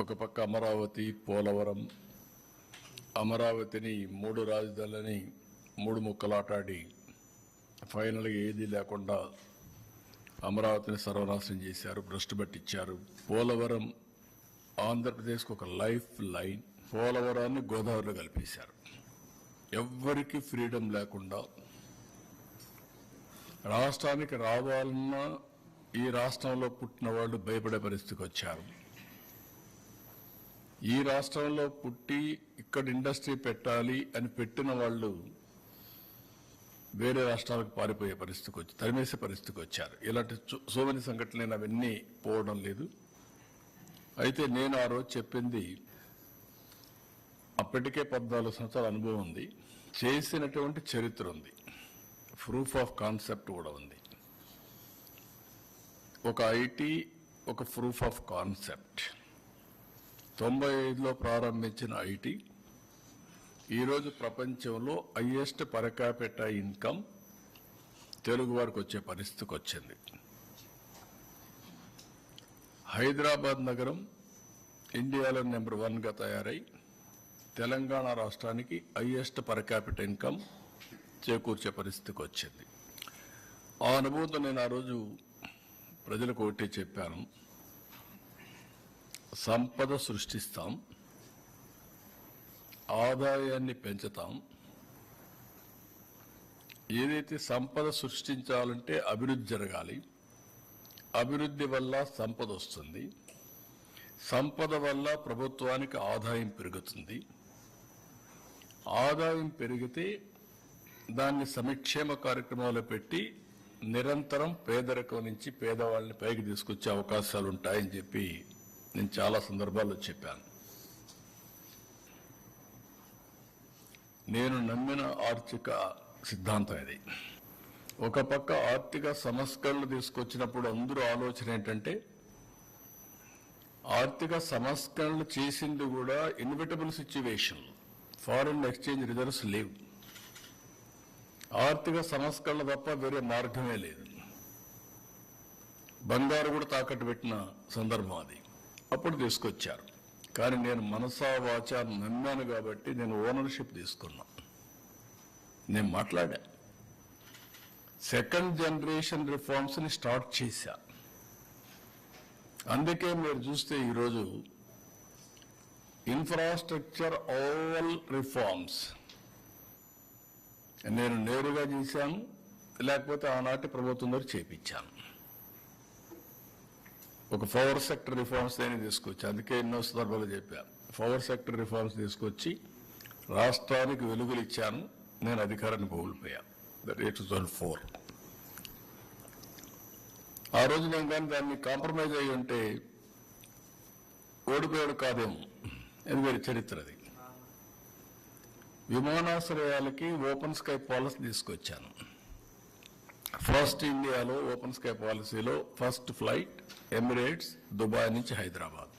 ఒక పక్క అమరావతి పోలవరం అమరావతిని మూడు రాజధానులని మూడు ముక్కలాటాడి ఫైనల్గా ఏది లేకుండా అమరావతిని సర్వనాశనం చేశారు భ్రష్టు పట్టించారు. పోలవరం ఆంధ్రప్రదేశ్కి ఒక లైఫ్ లైన్ పోలవరాన్ని గోదావరిలో కలిపేశారు. ఎవ్వరికి ఫ్రీడమ్ లేకుండా రాష్ట్రానికి రావాలన్నా ఈ రాష్ట్రంలో పుట్టిన వాళ్ళు భయపడే పరిస్థితికి వచ్చారు. ఈ రాష్ట్రంలో పుట్టి ఇక్కడ ఇండస్ట్రీ పెట్టాలి అని పెట్టిన వాళ్ళు వేరే రాష్ట్రాలకు పారిపోయే పరిస్థితికి వచ్చి తరిమేసే పరిస్థితికి వచ్చారు. ఇలాంటి సోమని సో మెనీ సంఘటనలు నేను అవన్నీ పోవడం లేదు. అయితే నేను ఆ రోజు చెప్పింది అప్పటికే పద్నాలుగు సంవత్సరాల అనుభవం ఉంది. చేసినటువంటి చరిత్ర ఉంది. ప్రూఫ్ ఆఫ్ కాన్సెప్ట్ కూడా ఉంది. ఒక ఐటీ ఒక ప్రూఫ్ ఆఫ్ కాన్సెప్ట్ తొంభై ఐదులో ప్రారంభించిన ఐటీ ఈరోజు ప్రపంచంలో హయ్యెస్ట్ పరకాపెట్ట ఇన్కమ్ తెలుగు వారికి వచ్చే పరిస్థితికి వచ్చింది. హైదరాబాద్ నగరం ఇండియాలో నెంబర్ వన్గా తయారై తెలంగాణ రాష్ట్రానికి హయ్యెస్ట్ పరకాపిట ఇన్కమ్ చేకూర్చే పరిస్థితికి వచ్చింది. ఆ అనుభవంతో నేను ఆ రోజు ప్రజలకు ఒకటి చెప్పాను. సంపద సృష్టిస్తాం. ఆదాయాన్ని పెంచుతాం. ఏదైతే సంపద సృష్టించాలంటే అభివృద్ధి జరగాలి. అభివృద్ధి వల్ల సంపద వస్తుంది. సంపద వల్ల ప్రభుత్వానికి ఆదాయం పెరుగుతుంది. ఆదాయం పెరిగితే దాన్ని సంక్షేమ కార్యక్రమాలు పెట్టి నిరంతరం పేదరికం నుంచి పేదవాళ్ళని పైకి తీసుకొచ్చే అవకాశాలు ఉంటాయని చెప్పి నేను చాలా సందర్భాల్లో చెప్పాను. నేను నమ్మిన ఆర్థిక సిద్ధాంతం ఇది. ఒక పక్క ఆర్థిక సంస్కరణలు తీసుకొచ్చినప్పుడు అందరూ ఆలోచన ఏంటంటే ఆర్థిక సంస్కరణలు చేసింది కూడా inevitable situation foreign exchange reserves లేవు. ఆర్థిక సంస్కరణ తప్ప వేరే మార్గమే లేదు. బంగారు కూడా తాకట్టు పెట్టిన సందర్భం అది. అప్పుడు తీసుకొచ్చారు. కానీ నేను మనసా వాచ నమ్మాను కాబట్టి నేను ఓనర్షిప్ తీసుకున్నా. నేను మాట్లాడా. సెకండ్ జనరేషన్ రిఫార్మ్స్ని స్టార్ట్ చేశా. అందుకే మీరు చూస్తే ఈరోజు ఇన్ఫ్రాస్ట్రక్చర్ ఆల్ రిఫార్మ్స్. నేను నేరుగా చేశాను లేకపోతే ఆనాటి ప్రభుత్వం దగ్గర చేపించాను. ఒక పవర్ సెక్టర్ రిఫార్మ్స్ నేను తీసుకొచ్చి అందుకే ఎన్నో సందర్భాలు చెప్పాను పవర్ సెక్టర్ రిఫార్మ్స్ తీసుకొచ్చి రాష్ట్రానికి వెలుగులు ఇచ్చాను. నేను అధికారాన్ని కోల్పోయాను that eight thousand four oh ఆ రోజు నేను కానీ దాన్ని కాంప్రమైజ్ అయ్యి ఉంటే ఓడిపోయాడు కాదేమో. అది వేరే చరిత్ర అది. విమానాశ్రయాలకి ఓపెన్ స్కై పాలసీ తీసుకొచ్చాను. ఫస్ట్ ఇండియాలో ఓపెన్ స్కై పాలసీలో ఫస్ట్ ఫ్లైట్ ఎమిరేట్స్ దుబాయ్ నుంచి హైదరాబాద్.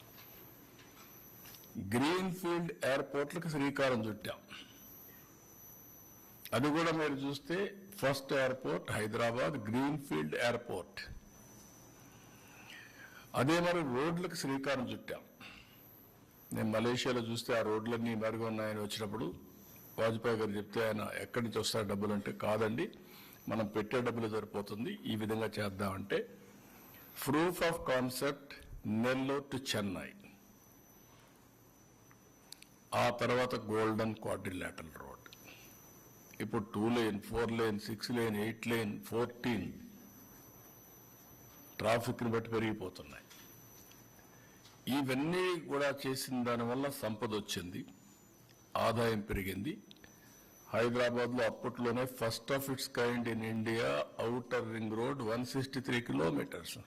గ్రీన్ ఫీల్డ్ ఎయిర్పోర్ట్లకు శ్రీకారం చుట్టాం. అది కూడా మీరు చూస్తే first airport Hyderabad green field airport అదే మరి రోడ్లకు శ్రీకారం చుట్టాం. నేను మలేషియాలో చూస్తే ఆ రోడ్లన్నీ మెరుగు ఉన్నాయని వచ్చినప్పుడు వాజ్పేయి గారు చెప్తే ఆయన ఎక్కడి నుంచి వస్తారు డబ్బులు అంటే కాదండి. మనం పెట్టే డబ్బులు సరిపోతుంది. ఈ విధంగా చేద్దామంటే proof of concept Nellore to Chennai. ఆ తర్వాత గోల్డెన్ క్వాడ్రిలాటరల్ రోడ్ ఇప్పుడు two lane four lane six lane eight lane fourteen ట్రాఫిక్ని బట్టి పెరిగిపోతున్నాయి. ఇవన్నీ కూడా చేసిన దానివల్ల సంపద వచ్చింది. ఆదాయం పెరిగింది. హైదరాబాద్లో అప్పట్లోనే first of its kind in India outer ring road one sixty three kilometres.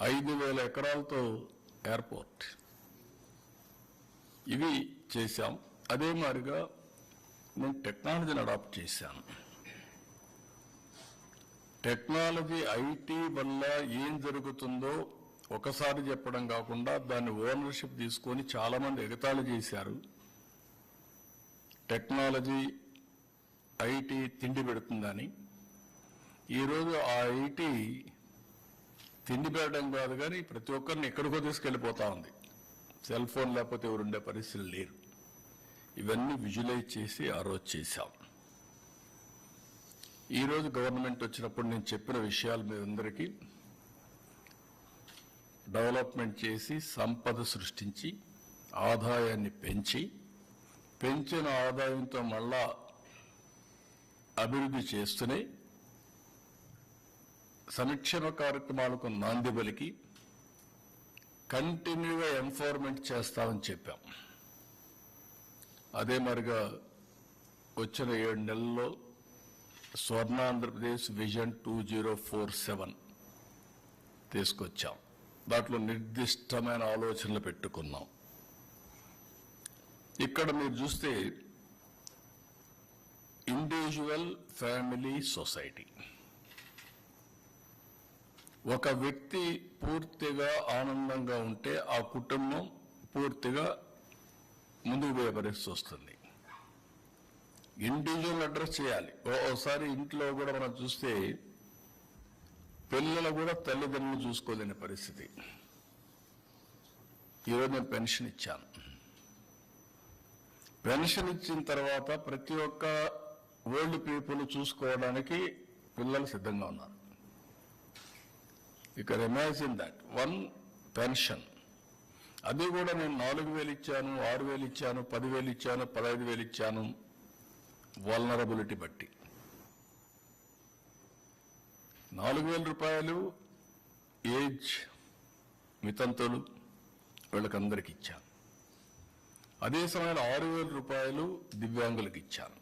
ఐదు వేల ఎకరాలతో ఎయిర్పోర్ట్. ఇవి చేశాం. అదే మాదిరిగా నేను టెక్నాలజీని అడాప్ట్ చేశాను. టెక్నాలజీ ఐటీ వల్ల ఏం జరుగుతుందో ఒకసారి చెప్పడం కాకుండా దాన్ని ఓనర్షిప్ తీసుకొని చాలామంది ఎగతాళి చేశారు. టెక్నాలజీ ఐటీ తిండి పెడుతుందని. ఈరోజు ఆ ఐటీ తిండి పెట్టడం కాదు కానీ ప్రతి ఒక్కరిని ఎక్కడికో తీసుకెళ్ళిపోతా ఉంది. సెల్ ఫోన్ లేకపోతే ఎవరు ఉండే పరిస్థితులు లేరు. ఇవన్నీ విజువలైజ్ చేసి ఆ రోజు చేశాం. ఈరోజు గవర్నమెంట్ వచ్చినప్పుడు నేను చెప్పిన విషయాలు మీ అందరికీ డెవలప్మెంట్ చేసి సంపద సృష్టించి ఆదాయాన్ని పెంచి పెంచిన ఆదాయంతో మళ్ళా అభివృద్ధి చేస్తూనే సంక్షేమ కార్యక్రమాలకు నాంది పలికి కంటిన్యూగా ఎంఫోర్మెంట్ చేస్తామని చెప్పాం. అదే మరిగా వచ్చిన ఏడు నెలల్లో Swarnandhra Pradesh vision two zero four seven తీసుకొచ్చాం. దాంట్లో నిర్దిష్టమైన ఆలోచనలు పెట్టుకున్నాం. ఇక్కడ మీరు చూస్తే ఇండివిజువల్ ఫ్యామిలీ సొసైటీ ఒక వ్యక్తి పూర్తిగా ఆనందంగా ఉంటే ఆ కుటుంబం పూర్తిగా ముందుకు పోయే పరిస్థితి వస్తుంది. ఇండివిజువల్ అడ్రస్ చేయాలి. ఒకసారి ఇంట్లో కూడా మనం చూస్తే పిల్లలు కూడా తల్లిదండ్రులు చూసుకోలేని పరిస్థితి. ఈరోజు నేను పెన్షన్ ఇచ్చాను. పెన్షన్ ఇచ్చిన తర్వాత ప్రతి ఒక్క ఓల్డ్ పీపుల్ చూసుకోవడానికి పిల్లలు సిద్ధంగా ఉన్నారు. ఇక్కడ ఇమాజిన్ దట్ వన్ పెన్షన్ అది కూడా నేను నాలుగు వేలు ఇచ్చాను ఆరు వేలు ఇచ్చాను పదివేలు ఇచ్చాను పదహైదు వేలు ఇచ్చాను. వల్నరబులిటీ బట్టి. నాలుగు వేల రూపాయలు ఏజ్ మితంతులు వీళ్ళకందరికి ఇచ్చాను. అదే సమయంలో ఆరు వేల రూపాయలు దివ్యాంగులకు ఇచ్చాను.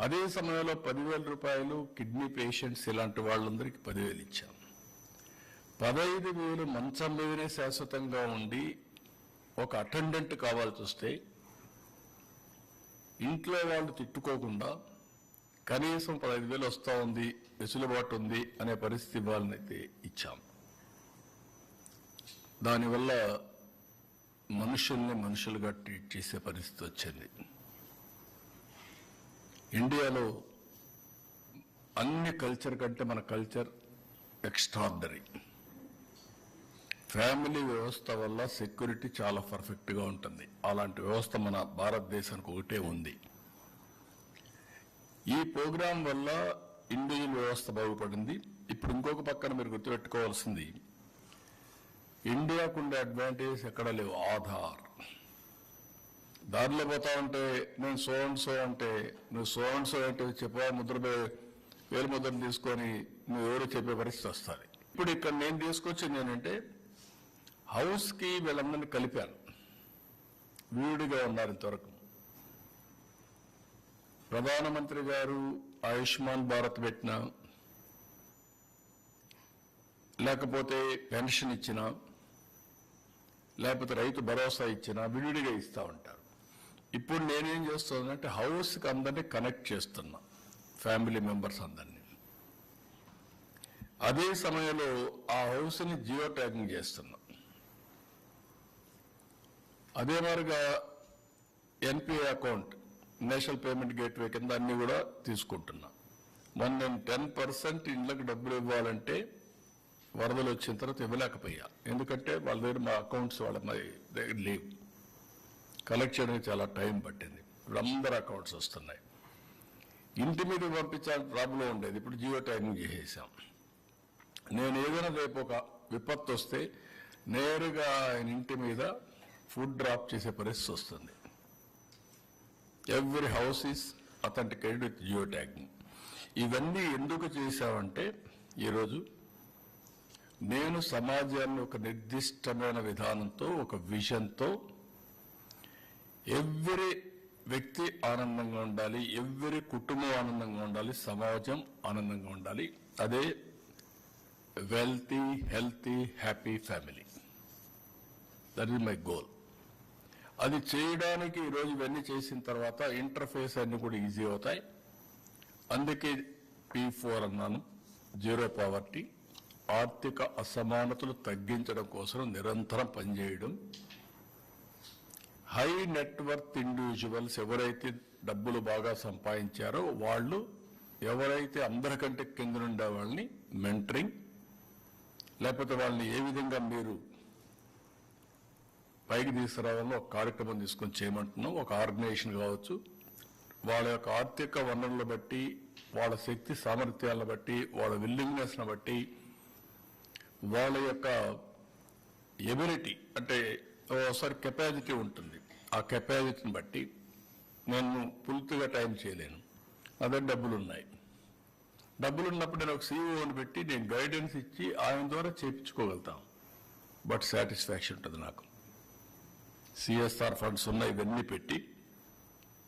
అదే సమయంలో పదివేల రూపాయలు కిడ్నీ పేషెంట్స్ ఇలాంటి వాళ్ళందరికీ పదివేలు ఇచ్చాను. పదహైదు వేలు మంచం మీదనే శాశ్వతంగా ఉండి ఒక అటెండెంట్ కావాల్సి వస్తే ఇంట్లో వాళ్ళు తిట్టుకోకుండా కనీసం పదహైదు వేలు వస్తూ ఉంది వెసులుబాటు ఉంది అనే పరిస్థితి వాళ్ళనైతే ఇచ్చాం. దానివల్ల మనుషుల్ని మనుషులుగా ట్రీట్ చేసే పరిస్థితి వచ్చింది. ఇండియాలో అన్ని కల్చర్ కంటే మన కల్చర్ ఎక్స్ట్రాడనరీ ఫ్యామిలీ వ్యవస్థ వల్ల సెక్యూరిటీ చాలా పర్ఫెక్ట్గా ఉంటుంది. అలాంటి వ్యవస్థ మన భారతదేశానికి ఒకటే ఉంది. ఈ ప్రోగ్రాం వల్ల ఇండియన్ వ్యవస్థ బాగుపడింది. ఇప్పుడు ఇంకొక పక్కన మీరు గుర్తుపెట్టుకోవాల్సింది ఇండియాకు ఉండే అడ్వాంటేజ్ ఎక్కడ లేవు? ఆధార్. దారిలో పోతా ఉంటే నేను సో అండ్ సో అంటే నువ్వు సో అండ్ సో అంటే చెప్పా ముద్ర వేలు ముద్రను తీసుకొని నువ్వు ఎవరు చెప్పే పరిస్థితి వస్తుంది. ఇప్పుడు ఇక్కడ నేను తీసుకొచ్చింది ఏంటంటే హౌస్కి వీళ్ళందరినీ కలిపాను. వీడిగా ఉన్నారు ఇంతవరకు. ప్రధానమంత్రి గారు ఆయుష్మాన్ భారత్ పెట్టిన లేకపోతే పెన్షన్ ఇచ్చిన లేకపోతే రైతు భరోసా ఇచ్చిన విడివిడిగా ఇస్తూ ఉంటారు. ఇప్పుడు నేనేం చేస్తున్నానంటే హౌస్కి అందరినీ కనెక్ట్ చేస్తున్నా ఫ్యామిలీ మెంబర్స్ అందరినీ. అదే సమయంలో ఆ హౌస్ని జియో ట్యాగింగ్ చేస్తున్నా. అదే మారుగా NPI account national payment gateway కింద అన్ని కూడా తీసుకుంటున్నా. మొన్న నేను టెన్ పర్సెంట్ ఇండ్లకు డబ్బులు ఇవ్వాలంటే వరదలు వచ్చిన తర్వాత ఇవ్వలేకపోయా. ఎందుకంటే వాళ్ళ దగ్గర మా అకౌంట్స్ వాళ్ళ దగ్గర లేవు. కలెక్ట్ చేయడానికి చాలా టైం పట్టింది. ఇప్పుడు అందరు అకౌంట్స్ వస్తున్నాయి. ఇంటి మీద పంపించాలని ప్రాబ్లం ఉండేది. ఇప్పుడు జియో టైమింగ్ చేసేసాం. నేను ఏదైనా రేపు ఒక విపత్తు వస్తే నేరుగా ఆయన ఇంటి మీద ఫుడ్ డ్రాప్ చేసే పరిస్థితి వస్తుంది. Every house is authenticated with geo tagging. ఇవన్నీ ఎందుకు చేశామంటే ఈరోజు నేను సమాజాన్ని ఒక నిర్దిష్టమైన విధానంతో ఒక విజన్తో ఎవ్రీ వ్యక్తి ఆనందంగా ఉండాలి ఎవ్రీ కుటుంబం ఆనందంగా ఉండాలి సమాజం ఆనందంగా ఉండాలి. అదే wealthy healthy happy family. That is my goal అది చేయడానికి ఈరోజు ఇవన్నీ చేసిన తర్వాత ఇంటర్ఫేస్ అన్ని కూడా ఈజీ అవుతాయి. అందుకే పీ ఫోర్ అన్నాను. జీరో పావర్టీ ఆర్థిక అసమానతలు తగ్గించడం కోసం నిరంతరం పనిచేయడం. హై నెట్వర్త్ ఇండివిజువల్స్ ఎవరైతే డబ్బులు బాగా సంపాదించారో వాళ్ళు ఎవరైతే అందరికంటే కింద నుండే వాళ్ళని మెంటరింగ్ లేకపోతే వాళ్ళని ఏ విధంగా మీరు పైకి తీసుకురావాలో ఒక కార్యక్రమం తీసుకొని చేయమంటున్నాం ఒక ఆర్గనైజేషన్ కావచ్చు. వాళ్ళ యొక్క ఆర్థిక వనరులను బట్టి వాళ్ళ శక్తి సామర్థ్యాలను బట్టి వాళ్ళ విల్లింగ్నెస్ను బట్టి వాళ్ళ యొక్క ఎబిలిటీ అంటే ఒకసారి కెపాసిటీ ఉంటుంది. ఆ కెపాసిటీని బట్టి నేను పూర్తిగా టైం చేయలేను. అదే డబ్బులు ఉన్నాయి డబ్బులు ఉన్నప్పుడు నేను ఒక సీఈఓని పెట్టి నేను గైడెన్స్ ఇచ్చి ఆయన ద్వారా చేయించుకోగలుగుతాం. బట్ సాటిస్ఫాక్షన్ ఉంటుంది నాకు. సిఎస్ఆర్ ఫండ్స్ ఉన్న ఇవన్నీ పెట్టి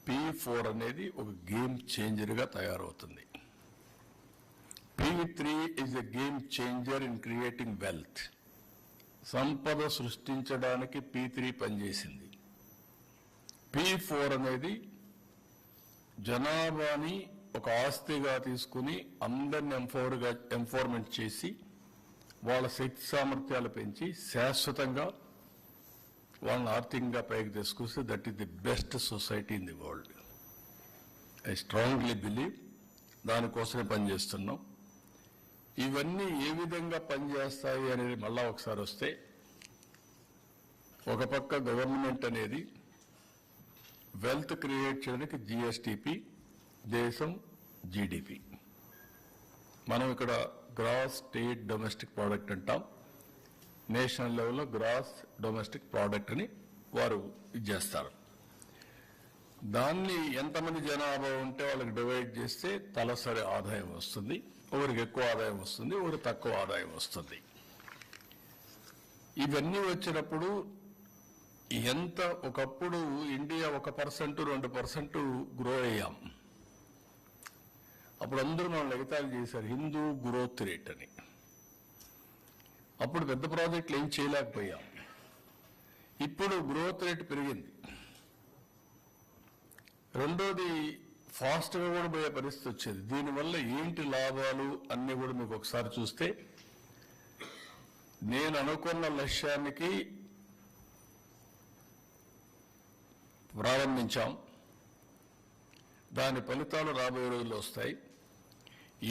పి ఫోర్ అనేది ఒక గేమ్ చేంజర్గా తయారవుతుంది. P three is a game changer in creating wealth సంపద సృష్టించడానికి పీ త్రీ పనిచేసింది. పి ఫోర్ అనేది జనాభాని ఒక ఆస్తిగా తీసుకుని అందరిని ఎంఫోర్గా ఎంఫోర్మెంట్ చేసి వాళ్ళ శక్తి సామర్థ్యాలు పెంచి శాశ్వతంగా వాళ్ళని ఆర్థికంగా పైకి తీసుకొస్తే that is the best society in the world I strongly believe దానికోసమే పనిచేస్తున్నాం. ఇవన్నీ ఏ విధంగా పనిచేస్తాయి అనేది మళ్ళా ఒకసారి వస్తే ఒక పక్క గవర్నమెంట్ అనేది వెల్త్ క్రియేట్ చేయడానికి జిఎస్టిపి దేశం జీడిపి మనం ఇక్కడ గ్రాస్ స్టేట్ డొమెస్టిక్ ప్రోడక్ట్ అంటాం. నేషనల్ లెవెల్లో గ్రాస్ డొమెస్టిక్ ప్రోడక్ట్ అని వారు ఇది చేస్తారు. దాన్ని ఎంతమంది జనాభా ఉంటే వాళ్ళకి డివైడ్ చేస్తే తలసరి ఆదాయం వస్తుంది. ఒకరికి ఎక్కువ ఆదాయం వస్తుంది ఒకరికి తక్కువ ఆదాయం వస్తుంది. ఇవన్నీ వచ్చినప్పుడు ఎంత ఒకప్పుడు ఇండియా ఒక పర్సెంట్ రెండు పర్సెంట్ గ్రో అయ్యాం. అప్పుడు అందరూ మనం ఎగతాళి చేశారు హిందూ గ్రోత్ రేట్ అని. అప్పుడు పెద్ద ప్రాజెక్టులు ఏం చేయలేకపోయాం. ఇప్పుడు గ్రోత్ రేట్ పెరిగింది. రెండోది ఫాస్ట్గా కూడా పోయే పరిస్థితి వచ్చేది. దీనివల్ల ఏంటి లాభాలు అన్నీ కూడా మీకు ఒకసారి చూస్తే నేను అనుకున్న లక్ష్యానికి ప్రారంభించాం. దాని ఫలితాలు రాబోయే రోజుల్లో వస్తాయి.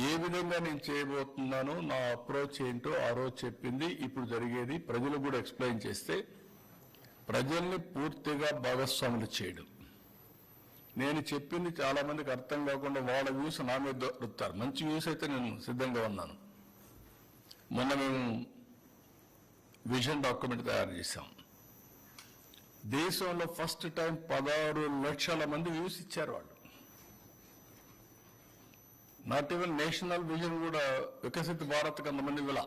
ఏ విధంగా నేను చేయబోతున్నానో నా అప్రోచ్ ఏంటో ఆ రోజు చెప్పింది ఇప్పుడు జరిగేది ప్రజలు కూడా ఎక్స్ప్లెయిన్ చేస్తే ప్రజల్ని పూర్తిగా భాగస్వాములు చేయడం. నేను చెప్పింది చాలా మందికి అర్థం కాకుండా వాళ్ళ వ్యూస్ నా మీద దొరుకుతారు మంచి వ్యూస్ అయితే నేను సిద్ధంగా ఉన్నాను. మొన్న మేము విజన్ డాక్యుమెంట్ తయారు చేశాం. దేశంలో ఫస్ట్ టైం పదహారు లక్షల మంది వ్యూస్ ఇచ్చారు వాళ్ళు. నాట్ ఈవెన్ నేషనల్ విజన్ కూడా వికసిత భారత్ కొంతమంది విల.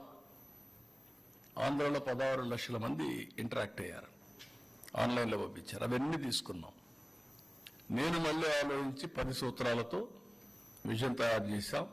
ఆంధ్రలో పదహారు లక్షల మంది ఇంటరాక్ట్ అయ్యారు. ఆన్లైన్లో పంపించారు. అవన్నీ తీసుకున్నాం. నేను మళ్ళీ ఆలోచించి పది సూత్రాలతో విజయం తయారు చేశాం.